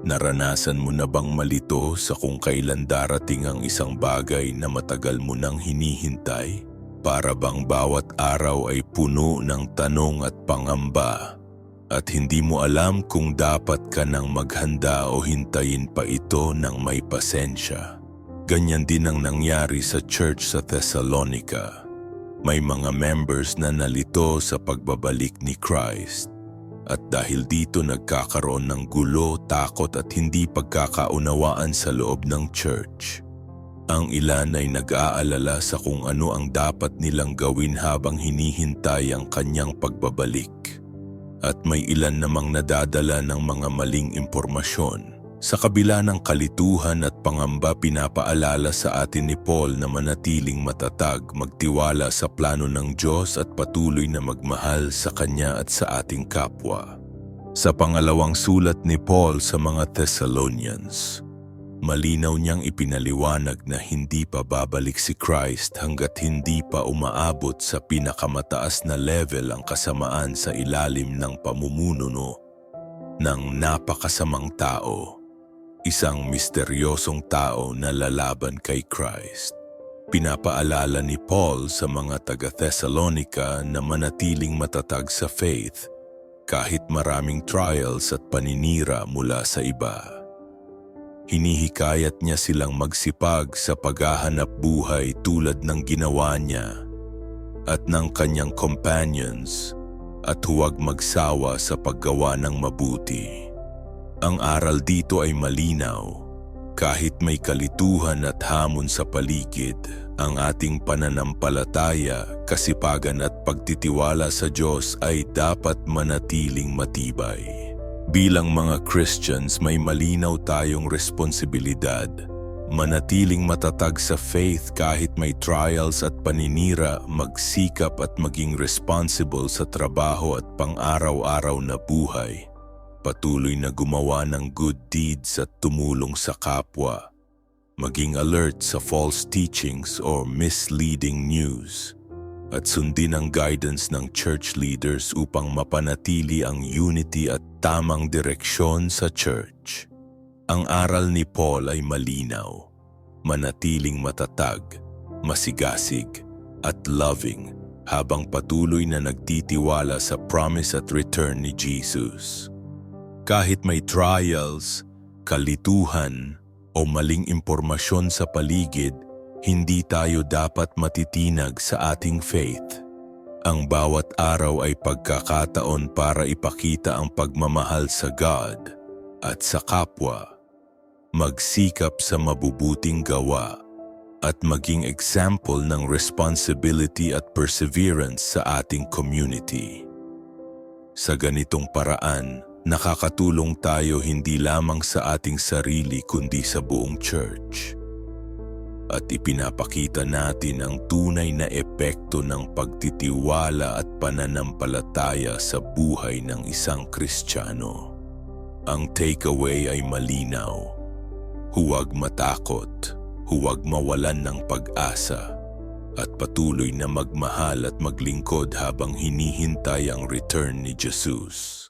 Naranasan mo na bang malito sa kung kailan darating ang isang bagay na matagal mo nang hinihintay? Para bang bawat araw ay puno ng tanong at pangamba at hindi mo alam kung dapat ka nang maghanda o hintayin pa ito ng may pasensya. Ganyan din ang nangyari sa church sa Thessalonica. May mga members na nalito sa pagbabalik ni Christ. At dahil dito nagkakaroon ng gulo, takot at hindi pagkakaunawaan sa loob ng church. Ang ilan ay nag-aalala sa kung ano ang dapat nilang gawin habang hinihintay ang kanyang pagbabalik. At may ilan namang nadadala ng mga maling impormasyon. Sa kabila ng kalituhan at pangamba pinapaalala sa atin ni Paul na manatiling matatag, magtiwala sa plano ng Diyos at patuloy na magmahal sa Kanya at sa ating kapwa. Sa pangalawang sulat ni Paul sa mga Thessalonians, malinaw niyang ipinaliwanag na hindi pa babalik si Christ hanggat hindi pa umaabot sa pinakamataas na level ang kasamaan sa ilalim ng pamumununo ng napakasamang tao isang misteryosong tao na lalaban kay Christ. Pinapaalala ni Paul sa mga taga-Thessalonica na manatiling matatag sa faith kahit maraming trials at paninira mula sa iba. Hinihikayat niya silang magsipag sa paghahanap buhay tulad ng ginawa niya at ng kanyang companions at huwag magsawa sa paggawa ng mabuti. Ang aral dito ay malinaw. Kahit may kalituhan at hamon sa paligid, ang ating pananampalataya, kasipagan at pagtitiwala sa Diyos ay dapat manatiling matibay. Bilang mga Christians may malinaw tayong responsibilidad. Manatiling matatag sa faith kahit may trials at paninira, magsikap at maging responsible sa trabaho at pang-araw-araw na buhay patuloy na gumawa ng good deeds at tumulong sa kapwa, maging alert sa false teachings or misleading news, at sundin ang guidance ng church leaders upang mapanatili ang unity at tamang direksyon sa church. Ang aral ni Paul ay malinaw, manatiling matatag, masigasig, at loving habang patuloy na nagtitiwala sa promise at return ni Jesus. Kahit may trials, kalituhan, o maling impormasyon sa paligid, hindi tayo dapat matitinag sa ating faith. Ang bawat araw ay pagkakataon para ipakita ang pagmamahal sa God at sa kapwa. Magsikap sa mabubuting gawa at maging example ng responsibility at perseverance sa ating community. Sa ganitong paraan, nakakatulong tayo hindi lamang sa ating sarili kundi sa buong church. At ipinapakita natin ang tunay na epekto ng pagtitiwala at pananampalataya sa buhay ng isang Kristiyano. Ang takeaway ay malinaw. Huwag matakot, huwag mawalan ng pag-asa, at patuloy na magmahal at maglingkod habang hinihintay ang return ni Jesus.